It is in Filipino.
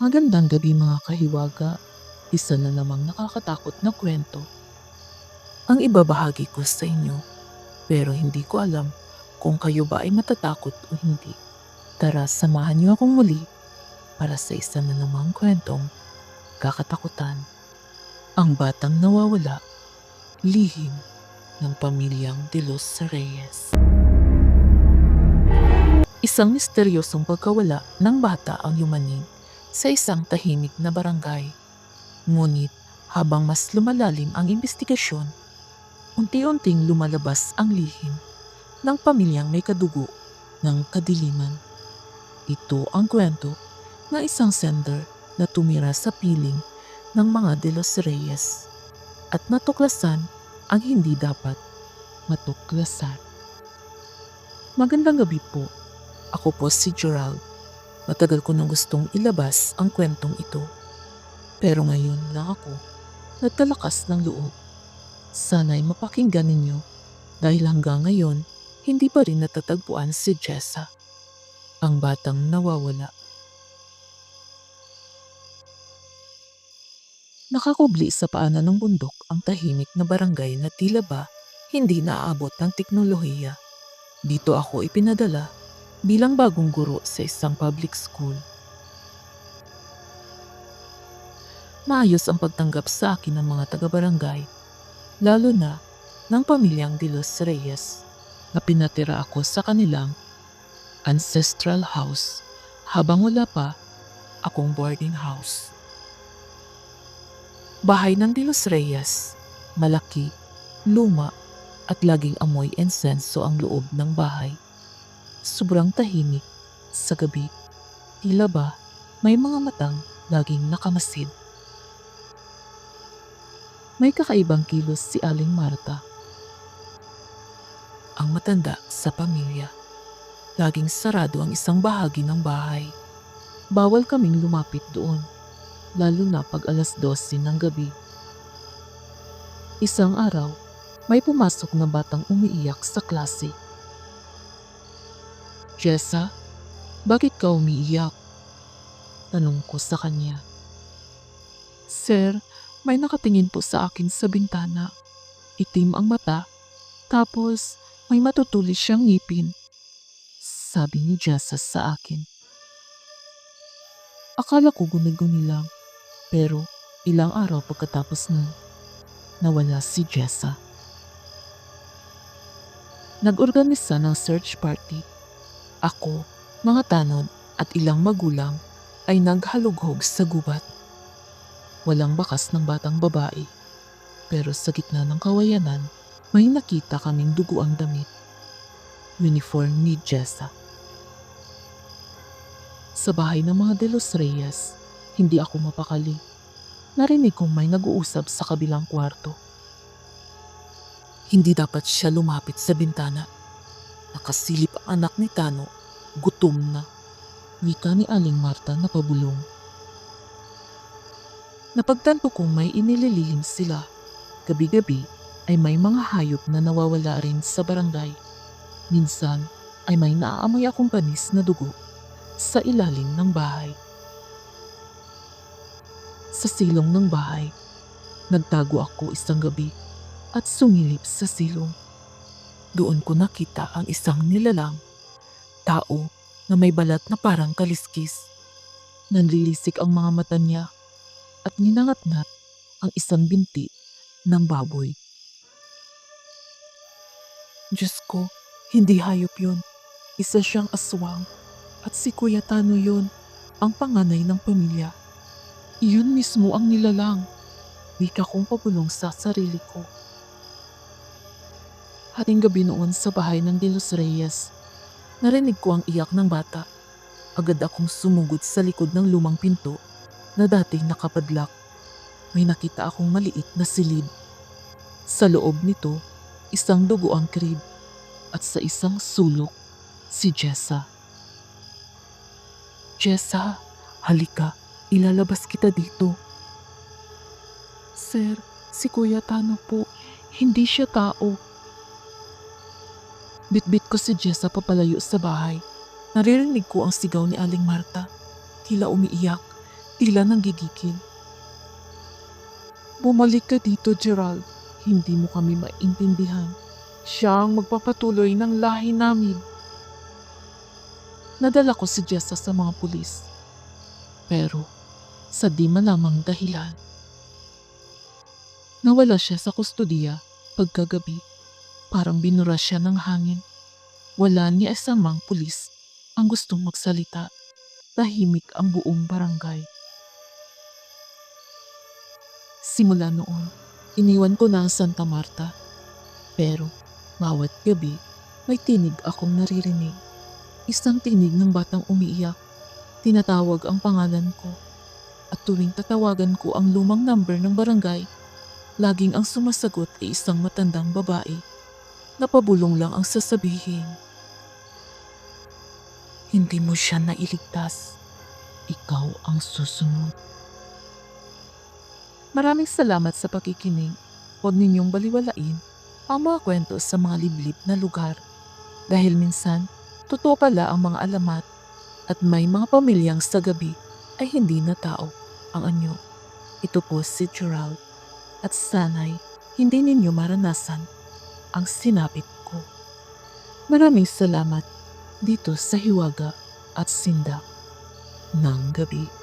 Magandang gabi mga kahiwaga. Isa na namang nakakatakot na kwento. Ang ibabahagi ko sa inyo, pero hindi ko alam kung kayo ba ay matatakot o hindi. Tara, samahan niyo akong muli para sa isa na namang kwentong kakatakutan. Ang batang nawawala, lihim ng pamilyang De Los Reyes. Isang misteryosong pagkawala ng bata ang yumanig sa isang tahimik na barangay. Ngunit habang mas lumalalim ang investigasyon, unti-unting lumalabas ang lihim ng pamilyang may kadugo ng kadiliman. Ito ang kwento ng isang sender na tumira sa piling ng mga De Los Reyes at natuklasan ang hindi dapat matuklasan. Magandang gabi po. Ako po si Gerald. Matagal ko nang gustong ilabas ang kwentong ito. Pero ngayon lang ako nagtalakas ng loob. Sana'y mapakinggan ninyo dahil hanggang ngayon hindi pa rin natatagpuan si Jessa, ang batang nawawala. Nakakubli sa paanan ng bundok ang tahimik na barangay na tila ba hindi naaabot ng teknolohiya. Dito ako ipinadala bilang bagong guro sa isang public school. Maayos ang pagtanggap sa akin ng mga taga-barangay, lalo na ng pamilyang De Los Reyes na pinatira ako sa kanilang ancestral house habang wala pa akong boarding house. Bahay ng De Los Reyes, malaki, luma at laging amoy insenso ang loob ng bahay. Sobrang tahimik sa gabi. Tila ba may mga matang laging nakamasid. May kakaibang kilos si Aling Marta. Ang matanda sa pamilya. Laging sarado ang isang bahagi ng bahay. Bawal kaming lumapit doon, lalo na pag alas 12 ng gabi. Isang araw, may pumasok na batang umiiyak sa klase. Jessa, bakit ka umiiyak? Tanong ko sa kanya. Sir, may nakatingin po sa akin sa bintana. Itim ang mata, tapos may matutulis siyang ngipin. Sabi ni Jessa sa akin. Akala ko guni-guni lang, pero ilang araw pagkatapos nun, nawala si Jessa. Nag-organisa ng search party ako, mga tanod at ilang magulang ay naghalughog sa gubat. Walang bakas ng batang babae. Pero sa gitna ng kawayanan, may nakita kaming duguang damit. Uniform ni Jessa. Sa bahay ng mga De Los Reyes, hindi ako mapakali. Narinig kong may nag-uusap sa kabilang kwarto. Hindi dapat siya lumapit sa bintana Nakasilip ang anak ni Tano, gutom na. Wika ni Aling Marta na pabulong. Napagtanto kong may inililihim sila. Gabi-gabi ay may mga hayop na nawawala rin sa barangay. Minsan ay may naaamoy akong panis na dugo sa ilalim ng bahay. Sa silong ng bahay, nagtago ako isang gabi at sumilip sa silong. Doon ko nakita ang isang nilalang, tao na may balat na parang kaliskis. Nanlilisik ang mga mata niya at ninangatnat ang isang binti ng baboy. Diyos ko, hindi hayop yun. Isa siyang aswang at si Kuya Tano yun, ang panganay ng pamilya. Iyon mismo ang nilalang. Wika kong pabulong sa sarili ko. Hating gabi noon sa bahay ng De Los Reyes, narinig ko ang iyak ng bata. Agad akong sumugod sa likod ng lumang pinto na dating nakapadlak. May nakita akong maliit na silid. Sa loob nito, isang dugo ang krib at sa isang sulok, si Jessa. Jessa, halika, ilalabas kita dito. Sir, si Kuya Tano po, hindi siya tao. Bitbit ko si Jessa papalayo sa bahay. Naririnig ko ang sigaw ni Aling Marta. Tila umiiyak. tila nanggigigil. Bumalik ka dito, Gerald. Hindi mo kami maintindihan. Siya ang magpapatuloy ng lahi namin. Nadala ko si Jessa sa mga pulis. Pero, sa di malamang dahilan. Nawala siya sa kustodiya pagkagabi. Parang binura siya ng hangin. Wala ni isang mang pulis ang gustong magsalita. Tahimik ang buong barangay. Simula noon, iniwan ko na ang Santa Marta. Pero, bawat gabi, may tinig akong naririnig. Isang tinig ng batang umiiyak. Tinatawag ang pangalan ko. At tuwing tatawagan ko ang lumang number ng barangay, laging ang sumasagot ay isang matandang babae. Napabulong lang ang sasabihin. Hindi mo siya nailigtas. Ikaw ang susunod. Maraming salamat sa pakikinig. Huwag ninyong baliwalain ang mga kwento sa mga liblib na lugar. Dahil minsan, totoo pala ang mga alamat at may mga pamilyang sa gabi ay hindi na tao ang anyo. Ito po si Gerald at sana'y hindi ninyo maranasan ang sinapit ko. Maraming salamat dito sa Hiwaga at Sindak ng Gabi.